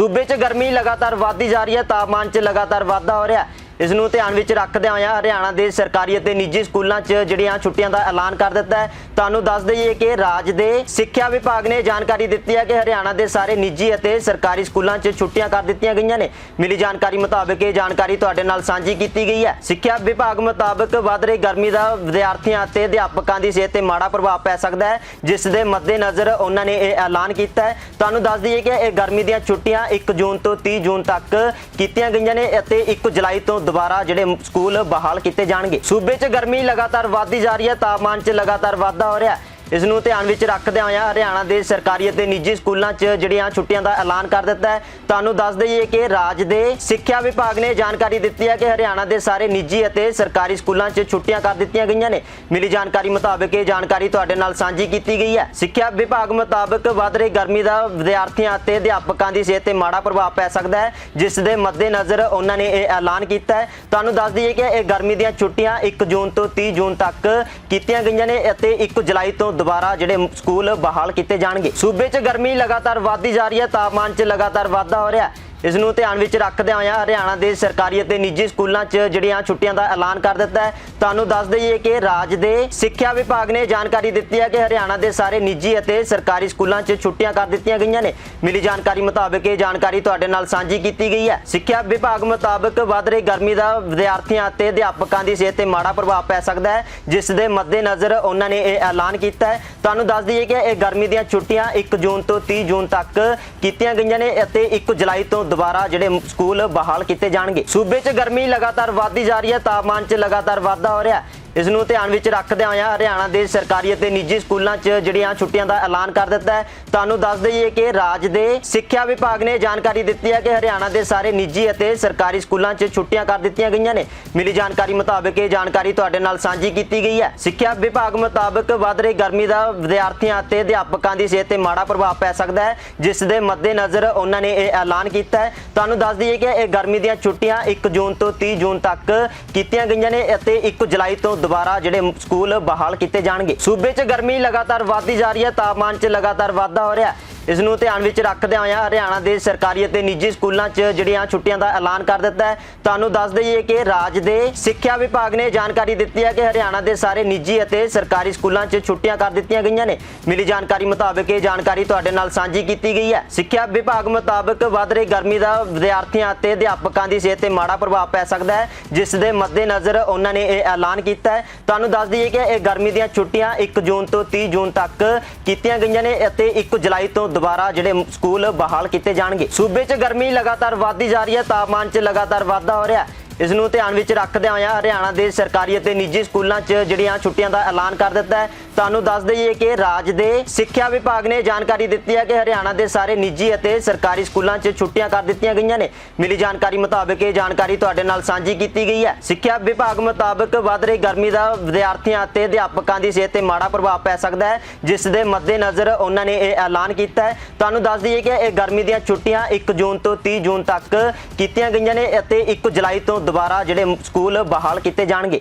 ਸੂਬੇ 'ਚ ਗਰਮੀ ਲਗਾਤਾਰ ਵਧਦੀ ਜਾ ਰਹੀ ਹੈ ਤਾਪਮਾਨ 'ਚ ਲਗਾਤਾਰ ਵਾਧਾ ਹੋ ਰਿਹਾ ਇਸ ਨੂੰ ਧਿਆਨ ਵਿੱਚ ਰੱਖਦਿਆਂ ਹੋਇਆਂ ਹਰਿਆਣਾ ਦੇ ਸਰਕਾਰੀ ਅਤੇ ਨਿੱਜੀ ਸਕੂਲਾਂ 'ਚ ਜਿਹੜੀਆਂ ਛੁੱਟੀਆਂ ਦਾ ਐਲਾਨ ਕਰ ਦਿੱਤਾ ਹੈ। ਤੁਹਾਨੂੰ ਦੱਸ ਦਈਏ ਕਿ ਰਾਜ ਦੇ ਸਿੱਖਿਆ ਵਿਭਾਗ ਨੇ ਜਾਣਕਾਰੀ ਦਿੱਤੀ ਹੈ ਕਿ ਹਰਿਆਣਾ ਦੇ ਸਾਰੇ ਨਿੱਜੀ ਅਤੇ ਸਰਕਾਰੀ ਸਕੂਲਾਂ 'ਚ ਛੁੱਟੀਆਂ ਕਰ ਦਿੱਤੀਆਂ ਗਈਆਂ ਨੇ। ਮਿਲੀ ਜਾਣਕਾਰੀ ਮੁਤਾਬਕ ਇਹ ਜਾਣਕਾਰੀ ਤੁਹਾਡੇ ਨਾਲ ਸਾਂਝੀ ਕੀਤੀ ਗਈ ਹੈ। ਸਿੱਖਿਆ ਵਿਭਾਗ ਮੁਤਾਬਕ ਵੱਧ ਰਹੀ ਗਰਮੀ ਦਾ ਵਿਦਿਆਰਥੀਆਂ ਅਤੇ ਅਧਿਆਪਕਾਂ ਦੀ ਸਿਹਤ ਤੇ ਮਾੜਾ ਪ੍ਰਭਾਵ ਪੈ ਸਕਦਾ ਹੈ, ਜਿਸ ਦੇ ਮੱਦੇਨਜ਼ਰ ਉਹਨਾਂ ਨੇ ਇਹ ਐਲਾਨ ਕੀਤਾ ਹੈ। ਤੁਹਾਨੂੰ ਦੱਸ ਦਈਏ ਕਿ ਇਹ ਗਰਮੀ ਦੀਆਂ ਛੁੱਟੀਆਂ 1 ਜੂਨ ਤੋਂ 30 ਜੂਨ ਤੱਕ ਕੀਤੀਆਂ ਗਈਆਂ ਨੇ ਅਤੇ 1 ਜੁਲਾਈ ਤੋਂ ਦੁਬਾਰਾ ਜਿਹੜੇ ਸਕੂਲ ਬਹਾਲ ਕੀਤੇ ਜਾਣਗੇ। ਸੂਬੇ 'ਚ ਗਰਮੀ ਲਗਾਤਾਰ ਵਧਦੀ ਜਾ ਰਹੀ ਹੈ, ਤਾਪਮਾਨ 'ਚ ਲਗਾਤਾਰ ਵਾਧਾ ਹੋ ਰਿਹਾ ਹੈ। ਇਸ ਨੂੰ ਧਿਆਨ ਵਿੱਚ ਰੱਖਦਿਆਂ ਹੋਇਆਂ ਹਰਿਆਣਾ ਦੇ ਸਰਕਾਰੀ ਅਤੇ ਨਿੱਜੀ ਸਕੂਲਾਂ 'ਚ ਜਿਹੜੀਆਂ ਛੁੱਟੀਆਂ ਦਾ ਐਲਾਨ ਕਰ ਦਿੱਤਾ ਹੈ, ਤੁਹਾਨੂੰ ਦੱਸ ਦਈਏ ਕਿ ਰਾਜ ਦੇ ਸਿੱਖਿਆ ਵਿਭਾਗ ਨੇ ਜਾਣਕਾਰੀ ਦਿੱਤੀ ਹੈ ਕਿ ਹਰਿਆਣਾ ਦੇ ਸਾਰੇ ਨਿੱਜੀ ਅਤੇ ਸਰਕਾਰੀ ਸਕੂਲਾਂ 'ਚ ਛੁੱਟੀਆਂ ਕਰ ਦਿੱਤੀਆਂ ਗਈਆਂ ਨੇ। ਮਿਲੀ ਜਾਣਕਾਰੀ ਮੁਤਾਬਕ ਇਹ ਜਾਣਕਾਰੀ ਤੁਹਾਡੇ ਨਾਲ ਸਾਂਝੀ ਕੀਤੀ ਗਈ ਹੈ। ਸਿੱਖਿਆ ਵਿਭਾਗ ਮੁਤਾਬਕ ਵੱਧ ਰਹੀ ਗਰਮੀ ਦਾ ਵਿਦਿਆਰਥੀਆਂ ਅਤੇ ਅਧਿਆਪਕਾਂ ਦੀ ਸਿਹਤ ਤੇ ਮਾੜਾ ਪ੍ਰਭਾਵ ਪੈ ਸਕਦਾ ਹੈ, ਜਿਸ ਦੇ ਮੱਦੇਨਜ਼ਰ ਉਹਨਾਂ ਨੇ ਇਹ ਐਲਾਨ ਕੀਤਾ ਹੈ। ਤੁਹਾਨੂੰ ਦੱਸ ਦਈਏ ਕਿ ਇਹ ਗਰਮੀ ਦੀਆਂ ਛੁੱਟੀਆਂ 1 ਜੂਨ ਤੋਂ 30 ਜੂਨ ਤੱਕ ਕੀਤੀਆਂ ਗਈਆਂ ਨੇ ਅਤੇ 1 ਜੁਲਾਈ ਤੋਂ ਦੁਬਾਰਾ ਜਿਹੜੇ ਸਕੂਲ ਬਹਾਲ ਕੀਤੇ ਜਾਣਗੇ। ਸੂਬੇ 'ਚ ਗਰਮੀ ਲਗਾਤਾਰ ਵਧਦੀ ਜਾ ਰਹੀ ਹੈ, ਤਾਪਮਾਨ 'ਚ ਲਗਾਤਾਰ ਵਾਧਾ ਹੋ ਰਿਹਾ ਹੈ। ਇਸ ਨੂੰ ਧਿਆਨ ਵਿੱਚ ਰੱਖਦਿਆਂ ਹੋਇਆਂ ਹਰਿਆਣਾ ਦੇ ਸਰਕਾਰੀ ਅਤੇ ਨਿੱਜੀ ਸਕੂਲਾਂ 'ਚ ਜਿਹੜੀਆਂ ਛੁੱਟੀਆਂ ਦਾ ਐਲਾਨ ਕਰ ਦਿੱਤਾ ਹੈ। ਤੁਹਾਨੂੰ ਦੱਸ ਦਈਏ ਕਿ ਰਾਜ ਦੇ ਸਿੱਖਿਆ ਵਿਭਾਗ ਨੇ ਜਾਣਕਾਰੀ ਦਿੱਤੀ ਹੈ ਕਿ ਹਰਿਆਣਾ ਦੇ ਸਾਰੇ ਨਿੱਜੀ ਅਤੇ ਸਰਕਾਰੀ ਸਕੂਲਾਂ 'ਚ ਛੁੱਟੀਆਂ ਕਰ ਦਿੱਤੀਆਂ ਗਈਆਂ ਨੇ। ਮਿਲੀ ਜਾਣਕਾਰੀ ਮੁਤਾਬਕ ਇਹ ਜਾਣਕਾਰੀ ਤੁਹਾਡੇ ਨਾਲ ਸਾਂਝੀ ਕੀਤੀ ਗਈ ਹੈ। ਸਿੱਖਿਆ ਵਿਭਾਗ ਮੁਤਾਬਕ ਵੱਧ ਰਹੀ ਗਰਮੀ ਦਾ ਵਿਦਿਆਰਥੀਆਂ ਅਤੇ ਅਧਿਆਪਕਾਂ ਦੀ ਸਿਹਤ ਤੇ ਮਾੜਾ ਪ੍ਰਭਾਵ ਪੈ ਸਕਦਾ ਹੈ, ਜਿਸ ਦੇ ਮੱਦੇਨਜ਼ਰ ਉਹਨਾਂ ਨੇ ਇਹ ਐਲਾਨ ਕੀਤਾ ਹੈ। ਤੁਹਾਨੂੰ ਦੱਸ ਦਈਏ ਕਿ ਇਹ ਗਰਮੀ ਦੀਆਂ ਛੁੱਟੀਆਂ 1 ਜੂਨ ਤੋਂ 30 ਜੂਨ ਤੱਕ ਕੀਤੀਆਂ ਗਈਆਂ ਨੇ ਅਤੇ 1 ਜੁਲਾਈ ਤੋਂ ਦੁਬਾਰਾ ਜਿਹੜੇ ਸਕੂਲ ਬਹਾਲ ਕੀਤੇ ਜਾਣਗੇ। ਸੂਬੇ 'ਚ ਗਰਮੀ ਲਗਾਤਾਰ ਵਧਦੀ ਜਾ ਰਹੀ ਹੈ, ਤਾਪਮਾਨ 'ਚ ਲਗਾਤਾਰ ਵਾਧਾ ਹੋ ਰਿਹਾ ਇਸ ਨੂੰ ਧਿਆਨ ਵਿੱਚ ਰੱਖਦਿਆਂ ਹੋਇਆਂ ਹਰਿਆਣਾ ਦੇ ਸਰਕਾਰੀ ਅਤੇ ਨਿੱਜੀ ਸਕੂਲਾਂ 'ਚ ਜਿਹੜੀਆਂ ਛੁੱਟੀਆਂ ਦਾ ਐਲਾਨ ਕਰ ਦਿੱਤਾ ਹੈ। ਤੁਹਾਨੂੰ ਦੱਸ ਦਈਏ ਕਿ ਰਾਜ ਦੇ ਸਿੱਖਿਆ ਵਿਭਾਗ ਨੇ ਜਾਣਕਾਰੀ ਦਿੱਤੀ ਹੈ ਕਿ ਹਰਿਆਣਾ ਦੇ ਸਾਰੇ ਨਿੱਜੀ ਅਤੇ ਸਰਕਾਰੀ ਸਕੂਲਾਂ 'ਚ ਛੁੱਟੀਆਂ ਕਰ ਦਿੱਤੀਆਂ ਗਈਆਂ ਨੇ। ਮਿਲੀ ਜਾਣਕਾਰੀ ਮੁਤਾਬਕ ਇਹ ਜਾਣਕਾਰੀ ਤੁਹਾਡੇ ਨਾਲ ਸਾਂਝੀ ਕੀਤੀ ਗਈ ਹੈ। ਸਿੱਖਿਆ ਵਿਭਾਗ ਮੁਤਾਬਕ ਵੱਧ ਰਹੀ ਗਰਮੀ ਦਾ ਵਿਦਿਆਰਥੀਆਂ ਅਤੇ ਅਧਿਆਪਕਾਂ ਦੀ ਸਿਹਤ ਤੇ ਮਾੜਾ ਪ੍ਰਭਾਵ ਪੈ ਸਕਦਾ ਹੈ, ਜਿਸ ਦੇ ਮੱਦੇਨਜ਼ਰ ਉਹਨਾਂ ਨੇ ਇਹ ਐਲਾਨ ਕੀਤਾ ਹੈ। ਤੁਹਾਨੂੰ ਦੱਸ ਦਈਏ ਕਿ ਇਹ ਗਰਮੀ ਦੀਆਂ ਛੁੱਟੀਆਂ 1 ਜੂਨ ਤੋਂ 30 ਜੂਨ ਤੱਕ ਕੀਤੀਆਂ ਗਈਆਂ ਨੇ ਅਤੇ 1 ਜੁਲਾਈ ਤੋਂ ਦੁਬਾਰਾ ਜਿਹੜੇ ਸਕੂਲ ਬਹਾਲ ਕੀਤੇ ਜਾਣਗੇ। ਸੂਬੇ 'ਚ ਗਰਮੀ ਲਗਾਤਾਰ ਵਧਦੀ ਜਾ ਰਹੀ ਹੈ, ਤਾਪਮਾਨ 'ਚ ਲਗਾਤਾਰ ਵਾਧਾ ਹੋ ਰਿਹਾ ਇਸ ਨੂੰ ਧਿਆਨ ਵਿੱਚ ਰੱਖਦਿਆਂ ਹੋਇਆਂ ਹਰਿਆਣਾ ਦੇ ਸਰਕਾਰੀ ਅਤੇ ਨਿੱਜੀ ਸਕੂਲਾਂ 'ਚ ਜਿਹੜੀਆਂ ਛੁੱਟੀਆਂ ਦਾ ਐਲਾਨ ਕਰ ਦਿੱਤਾ ਹੈ। ਤੁਹਾਨੂੰ ਦੱਸ ਦਈਏ ਕਿ ਰਾਜ ਦੇ ਸਿੱਖਿਆ ਵਿਭਾਗ ਨੇ ਜਾਣਕਾਰੀ ਦਿੱਤੀ ਹੈ ਕਿ ਹਰਿਆਣਾ ਦੇ ਸਾਰੇ ਨਿੱਜੀ ਅਤੇ ਸਰਕਾਰੀ ਸਕੂਲਾਂ 'ਚ ਛੁੱਟੀਆਂ ਕਰ ਦਿੱਤੀਆਂ ਗਈਆਂ ਨੇ। ਮਿਲੀ ਜਾਣਕਾਰੀ ਮੁਤਾਬਕ ਇਹ ਜਾਣਕਾਰੀ ਤੁਹਾਡੇ ਨਾਲ ਸਾਂਝੀ ਕੀਤੀ ਗਈ ਹੈ। ਸਿੱਖਿਆ ਵਿਭਾਗ ਮੁਤਾਬਕ ਵਧ ਰਹੀ ਗਰਮੀ ਦਾ ਵਿਦਿਆਰਥੀਆਂ ਅਤੇ ਅਧਿਆਪਕਾਂ ਦੀ ਸਿਹਤ ਤੇ ਮਾੜਾ ਪ੍ਰਭਾਵ ਪੈ ਸਕਦਾ ਹੈ, ਜਿਸ ਦੇ ਮੱਦੇਨਜ਼ਰ ਉਹਨਾਂ ਨੇ ਇਹ ਐਲਾਨ ਕੀਤਾ ਹੈ। ਤੁਹਾਨੂੰ ਦੱਸ ਦਈਏ ਕਿ ਇਹ ਗਰਮੀ ਦੀਆਂ ਛੁੱਟੀਆਂ 1 ਜੂਨ ਤੋਂ 30 ਜੂਨ ਤੱਕ ਕੀਤੀਆਂ ਗਈਆਂ ਨੇ ਅਤੇ 1 ਜੁਲਾਈ ਤੋਂ ਦੁਬਾਰਾ ਜਿਹੜੇ ਸਕੂਲ ਬਹਾਲ ਕੀਤੇ ਜਾਣਗੇ। ਸੂਬੇ 'ਚ ਗਰਮੀ ਲਗਾਤਾਰ ਵਧਦੀ ਜਾ ਰਹੀ ਹੈ, ਤਾਪਮਾਨ 'ਚ ਲਗਾਤਾਰ ਵਾਧਾ ਹੋ ਰਿਹਾ ਇਸ ਨੂੰ ਧਿਆਨ ਵਿੱਚ ਰੱਖਦਿਆਂ ਹੋਇਆਂ ਹਰਿਆਣਾ ਦੇ ਸਰਕਾਰੀ ਅਤੇ ਨਿੱਜੀ ਸਕੂਲਾਂ 'ਚ ਜਿਹੜੀਆਂ ਛੁੱਟੀਆਂ ਦਾ ਐਲਾਨ ਕਰ ਦਿੱਤਾ ਹੈ। ਤੁਹਾਨੂੰ ਦੱਸ ਦਈਏ ਕਿ ਰਾਜ ਦੇ ਸਿੱਖਿਆ ਵਿਭਾਗ ਨੇ ਜਾਣਕਾਰੀ ਦਿੱਤੀ ਹੈ ਕਿ ਹਰਿਆਣਾ ਦੇ ਸਾਰੇ ਨਿੱਜੀ ਅਤੇ ਸਰਕਾਰੀ ਸਕੂਲਾਂ 'ਚ ਛੁੱਟੀਆਂ ਕਰ ਦਿੱਤੀਆਂ ਗਈਆਂ ਨੇ। ਮਿਲੀ ਜਾਣਕਾਰੀ ਮੁਤਾਬਕ ਇਹ ਜਾਣਕਾਰੀ ਤੁਹਾਡੇ ਨਾਲ ਸਾਂਝੀ ਕੀਤੀ ਗਈ ਹੈ। ਸਿੱਖਿਆ ਵਿਭਾਗ ਮੁਤਾਬਕ ਵੱਧ ਰਹੀ ਗਰਮੀ ਦਾ ਵਿਦਿਆਰਥੀਆਂ ਅਤੇ ਅਧਿਆਪਕਾਂ ਦੀ ਸਿਹਤ ਤੇ ਮਾੜਾ ਪ੍ਰਭਾਵ ਪੈ ਸਕਦਾ ਹੈ, ਜਿਸ ਦੇ ਮੱਦੇਨਜ਼ਰ ਉਹਨਾਂ ਨੇ ਇਹ ਐਲਾਨ ਕੀਤਾ ਹੈ। ਤੁਹਾਨੂੰ ਦੱਸ ਦਈਏ ਕਿ ਇਹ ਗਰਮੀ ਦੀਆਂ ਛੁੱਟੀਆਂ 1 ਜੂਨ ਤੋਂ 30 ਜੂਨ ਤੱਕ ਕੀਤੀਆਂ ਗਈਆਂ ਨੇ ਅਤੇ 1 ਜੁਲਾਈ ਤੋਂ ਦੁਬਾਰਾ ਜਿਹੜੇ ਸਕੂਲ ਬਹਾਲ ਕੀਤੇ ਜਾਣਗੇ।